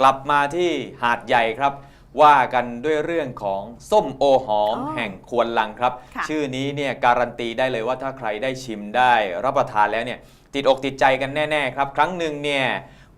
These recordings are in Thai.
กลับมาที่หาดใหญ่ครับ ว่ากันด้วยเรื่องของส้มโอหอมอ๋อแห่งควนลังครับ ค่ะ ชื่อนี้เนี่ยการันตีได้เลยว่าถ้าใครได้ชิมได้รับประทานแล้วเนี่ยติดอกติดใจกันแน่ๆครับ ครั้งหนึ่งเนี่ย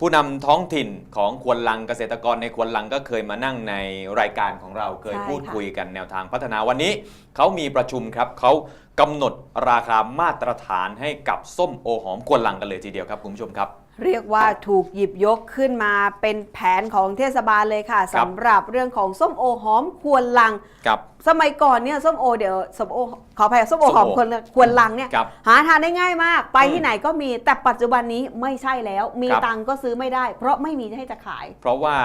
ผู้นำท้องถิ่นของควนลังเกษตรกรในควนลังก็เคยมานั่งในรายการของเราเคยใช่พูดค่ะคุยกันแนวทางพัฒนาวันนี้เขามีประชุมครับเขากำหนดราคามาตรฐานให้กับส้มโอหอมควนลังกันเลยทีเดียวครับคุณผู้ชมครับ เรียกว่าถูกหยิบยกขึ้นมาเป็นแผนของเทศบาลเลยค่ะครับ สำหรับเรื่องของส้มโอหอมควรลังกับ สมัยก่อนเนี่ยส้มโอเดี๋ยวส้มโอขออภัยส้มโอส้มโอหอมควรควรลังเนี่ยครับหาทานได้ง่ายมาก ไปอืมที่ไหนก็มีแต่ปัจจุบันนี้ไม่ใช่แล้ว มีครับ ตังค์ก็ซื้อไม่ได้ เพราะไม่มีให้จะขาย เพราะว่า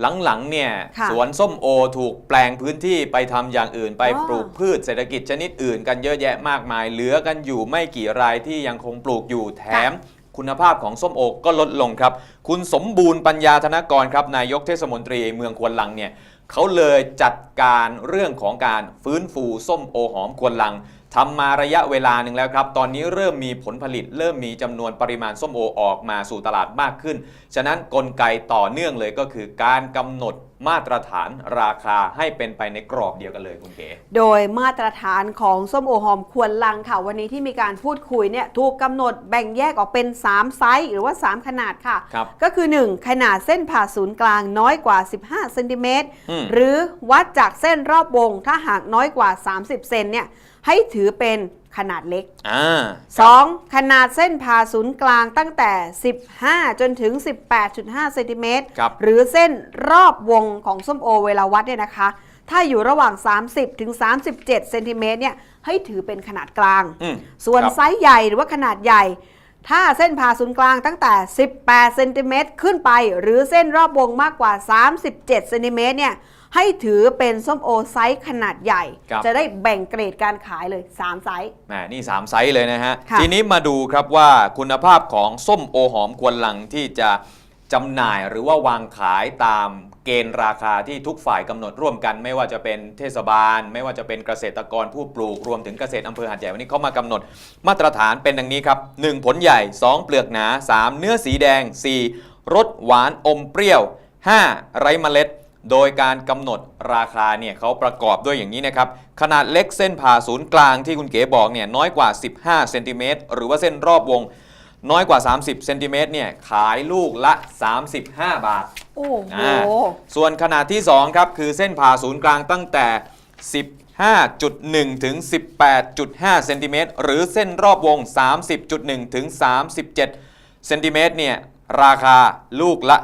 หลังๆเนี่ยค่ะสวนส้มโอถูกแปลงพื้นที่ไปทำอย่างอื่น ไปอ๋อ ปลูกพืชเศรษฐกิจชนิดอื่นกันเยอะแยะมากมาย เหลือกันอยู่ไม่กี่รายที่ยังคงปลูกอยู่แถม คุณภาพของส้มโอก็ลดลงครับ คุณสมบูรณ์ปัญญาธนกรครับนายกเทศมนตรีเมืองควนลังเนี่ยเขาเลยจัดการเรื่องของการฟื้นฟูส้มโอหอมควนลัง ทำมาระยะเวลาหนึ่งแล้วครับ ตอนนี้เริ่มมีผลผลิต เริ่มมีจำนวนปริมาณส้มโอออกมาสู่ตลาดมากขึ้น ฉะนั้นกลไกต่อเนื่องเลยก็คือการกำหนดมาตรฐานราคาให้เป็นไปในกรอบเดียวกันเลยคุณเก๋ โดยมาตรฐานของส้มโอหอมควรลังค่ะวันนี้ที่มีการพูดคุยเนี่ยถูกกำหนดแบ่งแยกออกเป็น 3 ไซส์หรือว่า 3 ขนาดค่ะ ครับก็คือ 1 ขนาดเส้นผ่าศูนย์กลางน้อยกว่า 15เซนติเมตรอืม หรือวัดจากเส้นรอบวงถ้าหากน้อยกว่า 30 เซนเนี่ยให้ถือเป็น ขนาดเล็กอ่า 2. ขนาดเส้นผ่าศูนย์กลางตั้งแต่ 15 จนถึง 18.5เซนติเมตรครับ หรือเส้นรอบวงของส้มโอเวลาวัดเนี่ยนะคะ ถ้าอยู่ระหว่าง 30 ถึง 37เซนติเมตรเนี่ยให้ถือเป็นขนาดกลาง อืมส่วนครับ ไซส์ใหญ่หรือว่าขนาดใหญ่ ถ้าเส้นผ่าศูนย์กลางตั้งแต่ 18 เซนติเมตรขึ้นไป หรือเส้นรอบวงมากกว่า 37 เซนติเมตรเนี่ย ให้ถือเป็นส้มโอไซส์ขนาดใหญ่ ครับ จะได้แบ่งเกรดการขายเลย 3 ไซส์ แหมนี่ 3 ไซส์เลยนะฮะ ค่ะ ทีนี้มาดูครับว่าคุณภาพของส้มโอหอมควนลังที่จะ จำหน่ายหรือว่าวางขายตามเกณฑ์ราคาที่ทุกฝ่ายกำหนดร่วมกัน ไม่ว่าจะเป็นเทศบาล ไม่ว่าจะเป็นเกษตรกรผู้ปลูกรวมถึงเกษตรอำเภอหาดใหญ่วันนี้เขามากำหนด มาตรฐานเป็นดังนี้ครับ 1 ผลใหญ่ 2 เปลือกหนา 3 เนื้อสีแดง 4รสหวานอมเปรี้ยว 5 ไร้เมล็ด โดยการกำหนดราคาเนี่ยเขาประกอบด้วยอย่างนี้นะครับขนาดเล็กเส้นผ่าศูนย์กลางที่คุณเก๋บอกเนี่ยน้อยกว่า 15เซนติเมตรหรือว่าเส้นรอบวง น้อยกว่า 30เซนติเมตรเนี่ยขายลูกละ 35 บาทโอ้โห อ่าส่วนขนาดที่ 2 ครับ คือเส้นผ่าศูนย์กลางตั้งแต่ 15.1 ถึง 18.5เซนติเมตรหรือเส้นรอบวง 30.1 ถึง 37เซนติเมตรเนี่ยราคาลูกละ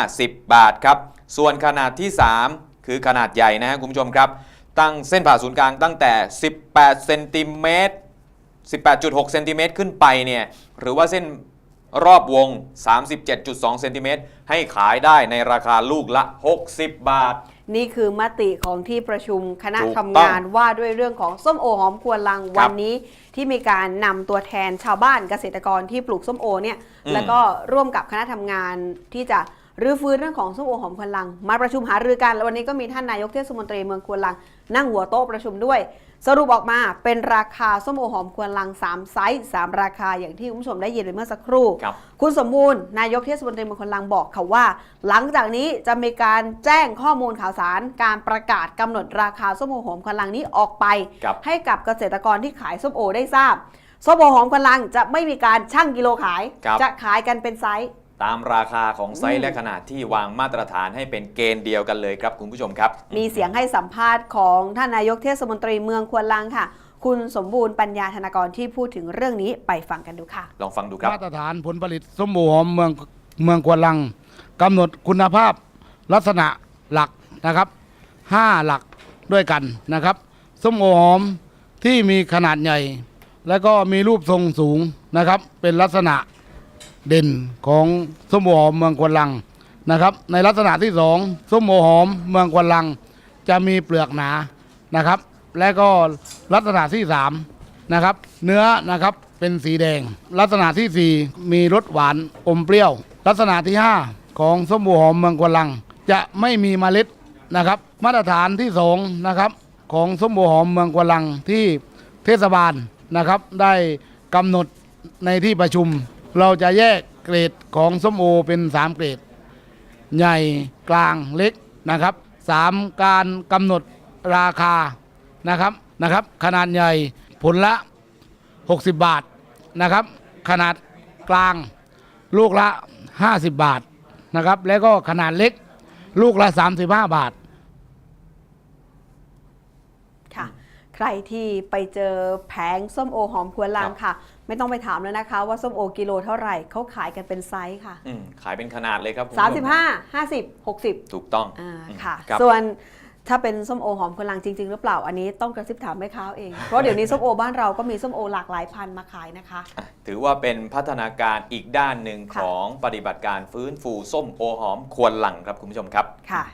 50 บาทครับ ส่วนขนาดที่ 3 คือขนาดใหญ่นะฮะคุณผู้ชมครับ ตั้งเส้นผ่าศูนย์กลางตั้งแต่ 18เซนติเมตร 18.6 เซนติเมตรขึ้นไปเนี่ยหรือว่าเส้นรอบวง 37.2 เซนติเมตรให้ขายได้ในราคาลูกละ 60 บาท นี่คือมติของที่ประชุมคณะถูกทำต้องงานว่าด้วยเรื่องของส้มโอหอมควรลังวันนี้ ที่มีการนำตัวแทนชาวบ้านเกษตรกรที่ปลูกส้มโอเนี่ยอืมแล้วก็ร่วมกับคณะทำงานที่จะรื้อฟื้นเรื่องของส้มโอหอมควรลัง มาประชุมหารือกันแล้ววันนี้ก็มีท่านนายกเทศมนตรีเมืองควรลัง นั่งหัวโต๊ะประชุมด้วย สรุปออกมาเป็นราคาส้มโอหอมควรลัง 3 ไซส์3ราคาอย่างที่คุณผู้ชมได้ยินไปเมื่อสักครู่ครับคุณสมบูรณ์นายกเทศมนตรีเมืองคนลังบอกค่ะว่า หลังจากนี้จะมีการแจ้งข้อมูลข่าวสาร การประกาศกำหนดราคาส้มโอหอมคนลังนี้ออกไปครับให้กับเกษตรกรที่ขายส้มโอได้ทราบส้มโอหอมคนลังจะไม่มีการชั่งกิโลขายครับจะขายกันเป็นไซส์ ตามราคาของไซอืส์มและขนาดที่วางมาตรฐานให้เป็นเกณฑ์เดียวกันเลยครับคุณผู้ชมครับ มีเสียงให้สัมภาษณ์ของท่านนายกเทศมนตรีเมืองควรลังค่ะ คุณสมบูรณ์ปัญญาธนากรที่พูดถึงเรื่องนี้ไปฟังกันดูค่ะ ลองฟังดูครับ มาตรฐานผลผลิตส้มโอหอมเมืองเมืองกวนลังกำหนดคุณภาพลักษณะหลักนะครับห้าหลักด้วยกันนะครับส้มโอหอมที่มีขนาดใหญ่ และก็มีรูปทรงสูงนะครับ เป็นลักษณะ เด่นของส้มโอหอมเมืองกวนลังนะครับ ในลักษณะที่สองส้มโอหอมเมืองกวนลัง จะมีเปลือกหนานะครับ และก็ลักษณะที่สามนะครับเนื้อนะครับเป็นสีแดง ลักษณะที่สี่มีรสหวานอมเปรี้ยว ลักษณะที่ห้าของส้มโอหอมเมืองกวนลัง จะไม่มีเมล็ดนะครับ มาตรฐานที่สองนะครับของส้มโอหอมเมืองกวนลังที่เทศบาลนะครับ ได้กำหนดในที่ประชุม เราจะแยกเกรดของส้มโอเป็นสามเกรด ใหญ่กลางเล็กนะครับสามการกำหนดราคานะครับนะครับ ขนาดใหญ่ผลละ 60 บาทนะครับ ขนาดกลางลูกละ 50 บาทนะครับ แล้วก็ขนาดเล็กลูกละ 35 บาท ค่ะ ใครที่ไปเจอแผงส้มโอหอมควนลังค่ะ ไม่ต้องไปถามแล้วนะคะ ว่าส้มโอกิโลเท่าไหร่เขาขายกันเป็นไซส์ค่ะ อืมขายเป็นขนาดเลยครับคุณผู้ชม35 50 60ถูกต้องอ่าอืมค่ะรับ ส่วนถ้าเป็นส้มโอหอมควนลังจริง ๆ หรือเปล่าอันนี้ต้องกระซิบถามแม่ค้าเอง เพราะเดี๋ยวนี้ส้มโอบ้านเราก็มีส้มโอหลากหลายพันธุ์มาขายนะคะ อะถือว่าเป็นพัฒนาการอีกด้านหนึ่งค่ะ ของปฏิบัติการฟื้นฟูส้มโอหอมควรหลังครับคุณผู้ชมครับ ค่ะ